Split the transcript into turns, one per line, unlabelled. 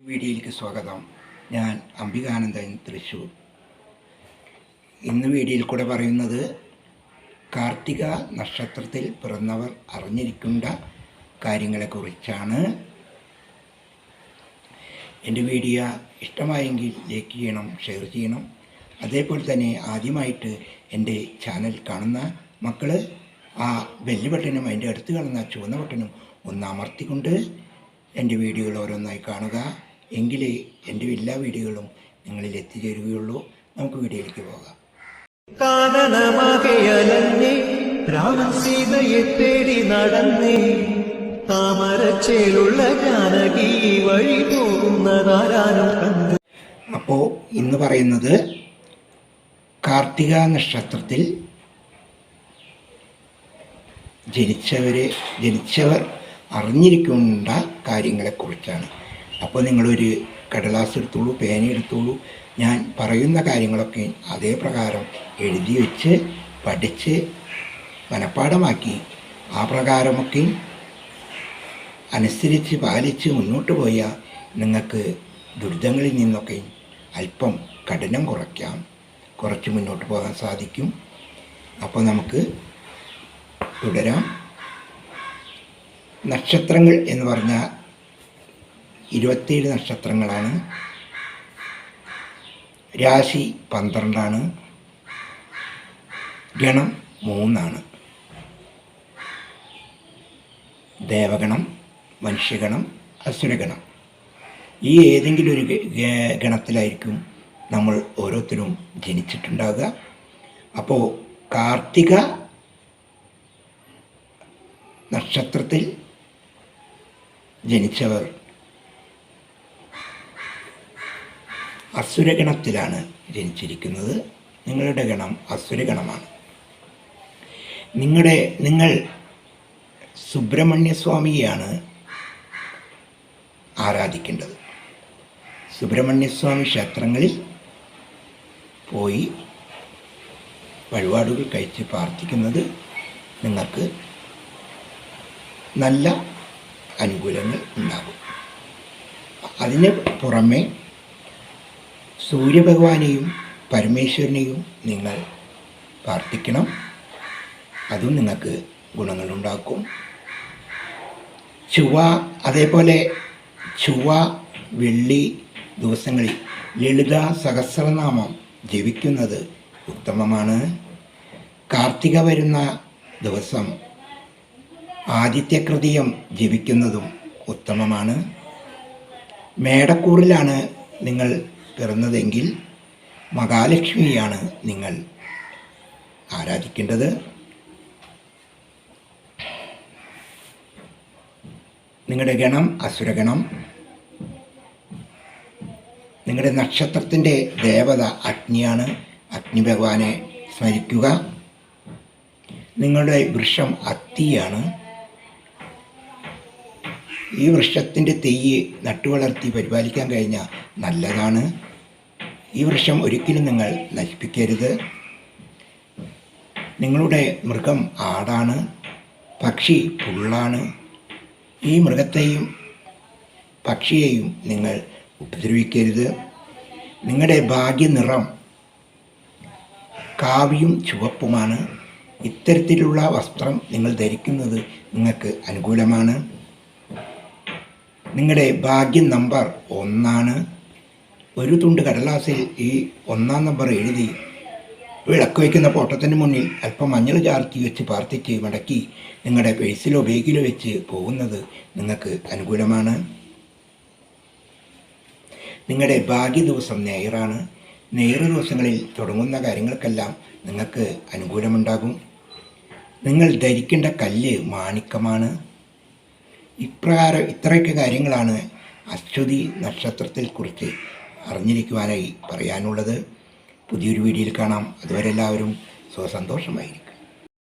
വീഡിയോയിലേക്ക് സ്വാഗതം. ഞാൻ അംബികാനന്ദൻ തൃശ്ശൂർ ഇന്ന് വീഡിയോയിൽ കൂടെ പറയുന്നത് കാർത്തിക നക്ഷത്രത്തിൽ പിറന്നവർ അറിഞ്ഞിരിക്കേണ്ട കാര്യങ്ങളെക്കുറിച്ചാണ്. എന്റെ വീഡിയോ ഇഷ്ടമായെങ്കിൽ ലൈക്ക് ചെയ്യണം ഷെയർ ചെയ്യണം. അതേപോലെ തന്നെ ആദ്യമായിട്ട് എന്റെ ചാനൽ കാണുന്ന മക്കൾ ആ ബെല്ല് ബട്ടനും അതിന്റെ അടുത്ത് കാണുന്ന ചുവന്ന ബട്ടനും ഒന്ന് അമർത്തിക്കൊണ്ട് എന്റെ വീഡിയോകൾ ഓരോന്നായി കാണുക. എങ്കിലേ എന്റെ എല്ലാ വീഡിയോകളും നിങ്ങളിൽ എത്തിച്ചേരുകയുള്ളൂ. നമുക്ക് വീഡിയോയിലേക്ക് പോകാം.
അപ്പോ രാമൻ സീതയെ തേടി നടന്നേ. താമരച്ചേലുള്ള ജാനകി വഴി പോകുന്നതാരാനും കണ്ട്.
അപ്പോൾ ഇന്ന് പറയുന്നത് കാർത്തിക നക്ഷത്രത്തിൽ ജനിച്ചവരെ ജനിച്ചവർ അറിഞ്ഞിരിക്കേണ്ട കാര്യങ്ങളെക്കുറിച്ചാണ്. അപ്പോൾ നിങ്ങളൊരു കടലാസ് എടുത്തോളൂ പേന എടുത്തോളൂ. ഞാൻ പറയുന്ന കാര്യങ്ങളൊക്കെ അതേ പ്രകാരം എഴുതി വെച്ച് പഠിച്ച് മനഃപ്പാടമാക്കി ആ പ്രകാരമൊക്കെ അനുസരിച്ച് പാലിച്ച് മുന്നോട്ട് പോയാൽ നിങ്ങൾക്ക് ദുരിതങ്ങളിൽ നിന്നൊക്കെ അല്പം കഠിനം കുറയ്ക്കാം. കുറച്ച് മുന്നോട്ട് പോകാൻ സാധിക്കും. അപ്പോൾ നമുക്ക് തുടരാം. നക്ഷത്രങ്ങൾ എന്ന് പറഞ്ഞാൽ ഇരുപത്തേഴ് നക്ഷത്രങ്ങളാണ്. രാശി പന്ത്രണ്ടാണ്. ഗണം മൂന്നാണ്. ദേവഗണം മനുഷ്യഗണം അസുരഗണം. ഈ ഏതെങ്കിലും ഒരു ഗണത്തിലായിരിക്കും നമ്മൾ ഓരോരുത്തരും ജനിച്ചിട്ടുണ്ടാവുക. അപ്പോൾ കാർത്തിക നക്ഷത്രത്തിൽ ജനിച്ചവർ അസുരഗണത്തിലാണ് ജനിച്ചിരിക്കുന്നത്. നിങ്ങളുടെ ഗണം അസുരഗണമാണ്. നിങ്ങളുടെ നിങ്ങൾ സുബ്രഹ്മണ്യസ്വാമിയെയാണ് ആരാധിക്കേണ്ടത്. സുബ്രഹ്മണ്യസ്വാമി ക്ഷേത്രങ്ങളിൽ പോയി വഴിപാടുകൾ കഴിച്ച് പ്രാർത്ഥിക്കുന്നത് നിങ്ങൾക്ക് നല്ല അനുകൂലങ്ങൾ ഉണ്ടാകും. അതിന് പുറമെ സൂര്യഭഗവാനെയും പരമേശ്വരനെയും നിങ്ങൾ പ്രാർത്ഥിക്കണം. അതും നിങ്ങൾക്ക് ഗുണങ്ങളുണ്ടാക്കും. ചുവ അതേപോലെ ചുവ വെള്ളി ദിവസങ്ങളിൽ ലളിത സഹസ്രനാമം ജപിക്കുന്നത് ഉത്തമമാണ്. കാർത്തിക വരുന്ന ദിവസം ആദിത്യകൃതിയം ജപിക്കുന്നതും ഉത്തമമാണ്. മേടക്കൂറിലാണ് നിങ്ങൾ പിറന്നതെങ്കിൽ മഹാലക്ഷ്മിയാണ് നിങ്ങൾ ആരാധിക്കേണ്ടത്. നിങ്ങളുടെ ഗണം അസുരഗണം. നിങ്ങളുടെ നക്ഷത്രത്തിന്റെ ദേവത അഗ്നിയാണ്. അഗ്നി ഭഗവാനെ സ്മരിക്കുക. നിങ്ങളുടെ വൃക്ഷം അത്തിയാണ്. ഈ വൃക്ഷത്തിന്റെ തെയ്യ് നട്ടുവളർത്തി പരിപാലിക്കാൻ കഴിഞ്ഞാൽ നല്ലതാണ്. ഈ വൃക്ഷം ഒരിക്കലും നിങ്ങൾ നശിപ്പിക്കരുത്. നിങ്ങളുടെ മൃഗം ആടാണ് പക്ഷി പുള്ളാണ്. ഈ മൃഗത്തെയും പക്ഷിയെയും നിങ്ങൾ ഉപദ്രവിക്കരുത്. നിങ്ങളുടെ ഭാഗ്യനിറം കാവിയും ചുവപ്പുമാണ്. ഇത്തരത്തിലുള്ള വസ്ത്രം നിങ്ങൾ ധരിക്കുന്നത് നിങ്ങൾക്ക് അനുകൂലമാണ്. നിങ്ങളുടെ ഭാഗ്യ നമ്പർ ഒന്നാണ്. ഒരു തുണ്ട് കടലാസിൽ ഈ ഒന്നാം നമ്പർ എഴുതി വിളക്ക് വയ്ക്കുന്ന പോട്ടത്തിന് മുന്നിൽ അല്പം മഞ്ഞൾ ചാർത്തി വെച്ച് പ്രാർത്ഥിച്ച് മടക്കി നിങ്ങളുടെ പേഴ്സിലോ ബേഗിലോ വെച്ച് പോകുന്നത് നിങ്ങൾക്ക് അനുകൂലമാണ്. നിങ്ങളുടെ ഭാഗ്യ ദിവസം നെയറാണ് നെയർ ദിവസങ്ങളിൽ തുടങ്ങുന്ന കാര്യങ്ങൾക്കെല്ലാം നിങ്ങൾക്ക് അനുകൂലമുണ്ടാകും. നിങ്ങൾ ധരിക്കേണ്ട കല്ല് മാണിക്കമാണ്. ഇപ്രകാരം ഇത്രയൊക്കെ കാര്യങ്ങളാണ് അശ്വതി നക്ഷത്രത്തിൽ കുറിച്ച് അറിഞ്ഞിരിക്കുവാനായി പറയാനുള്ളത്. പുതിയൊരു വീഡിയോയിൽ കാണാം. അതുവരെ എല്ലാവരും സുഖസന്തോഷമായിരിക്കും